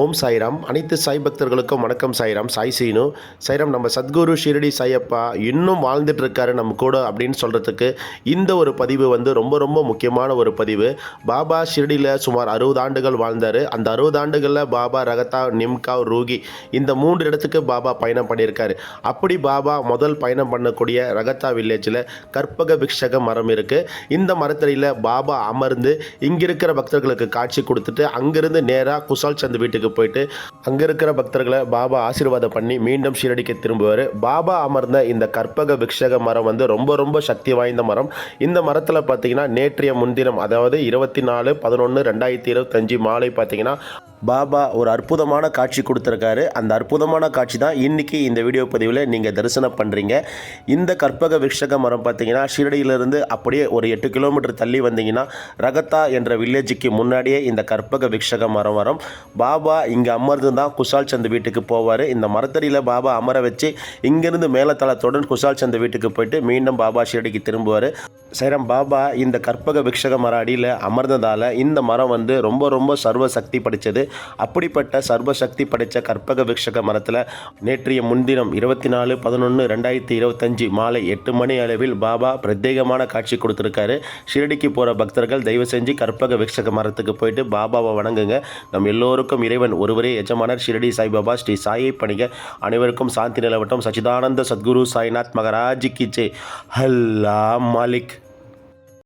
ஓம் சாய்ராம். அனைத்து சாய் பக்தர்களுக்கும் வணக்கம் சாய்ராம். சாய் சீனு. சாய்ராம் நம்ம சத்குரு ஷிரடி சாயப்பா இன்னும் வாழ்ந்துட்டு இருக்காரு நம்ம கூட அப்படின்னு சொல்கிறதுக்கு இந்த ஒரு பதிவு வந்து ரொம்ப ரொம்ப முக்கியமான ஒரு பதிவு. பாபா ஷிரடியில் சுமார் அறுபது ஆண்டுகள் வாழ்ந்தார். அந்த அறுபது ஆண்டுகளில் பாபா ரகத்தா நிம்கா ரூகி இந்த மூன்று இடத்துக்கு பாபா பயணம் பண்ணியிருக்காரு. அப்படி பாபா முதல் பயணம் பண்ணக்கூடிய ரகத்தா வில்லேஜில் கற்பக விக்ஷக மரம் இருக்குது இந்த மரத்தடியில் பாபா அமர்ந்து இங்கே இருக்கிற பக்தர்களுக்கு காட்சி கொடுத்துட்டு அங்கிருந்து நேராக குசால் சந்த் வீட்டுக்கு இது போயிட்டு அங்கே இருக்கிற பக்தர்களை பாபா ஆசீர்வாதம் பண்ணி மீண்டும் ஷீரடிக்கு திரும்புவார். பாபா அமர்ந்த இந்த கற்பக விக்ஷக மரம் வந்து ரொம்ப ரொம்ப சக்தி வாய்ந்த மரம். இந்த மரத்தில் பார்த்தீங்கன்னா நேற்றைய முன்தினம் அதாவது இருபத்தி நாலு பதினொன்று ரெண்டாயிரத்தி இருபத்தஞ்சு மாலை பார்த்தீங்கன்னா பாபா ஒரு அற்புதமான காட்சி கொடுத்துருக்காரு. அந்த அற்புதமான காட்சி தான் இன்றைக்கி இந்த வீடியோ பதிவில் நீங்கள் தரிசனம் பண்ணுறீங்க இந்த கற்பக விக்ஷக மரம் பார்த்தீங்கன்னா ஷீரடியிலிருந்து அப்படியே ஒரு எட்டு கிலோமீட்டர் தள்ளி வந்தீங்கன்னா ரகத்தா என்ற வில்லேஜுக்கு முன்னாடியே இந்த கற்பக விக்ஷக மரம் வரும். பாபா இங்கே அமர்ந்து தான் குஷால் சந்த் வீட்டுக்கு போவார். இந்த மரத்தடியில் பாபா அமர வச்சு இங்கேருந்து மேலத்தளத்துடன் குஷால் சந்த் வீட்டுக்கு போயிட்டு மீண்டும் பாபா ஷிரடிக்கு திரும்புவார். சைரம் பாபா இந்த கற்பக விக்ஷக மர அடியில் அமர்ந்ததால் இந்த மரம் வந்து ரொம்ப ரொம்ப சர்வ சக்தி படைத்தது அப்படிப்பட்ட சர்வ சக்தி படைத்த கற்பக விக்ஷக மரத்தில் நேற்றைய முன்தினம் இருபத்தி நாலு பதினொன்று ரெண்டாயிரத்தி இருபத்தஞ்சி மாலை எட்டு மணி அளவில் பாபா பிரத்யேகமான காட்சி கொடுத்துருக்காரு. ஷிரடிக்கு போகிற பக்தர்கள் தயவு செஞ்சு கற்பக விக்ஷக மரத்துக்கு போயிட்டு பாபாவை வணங்குங்க. நம் எல்லோருக்கும் இறைவன் ஒருவரே எஜமானர் ஷிரடி சாய்பாபா ஸ்ரீ சாயை பணிக அனைவருக்கும் சாந்தி நிலவட்டம் சச்சிதானந்த சத்குரு சாய்நாத் மகராஜி கி ஜெய். ஹல்லா மாலிக்.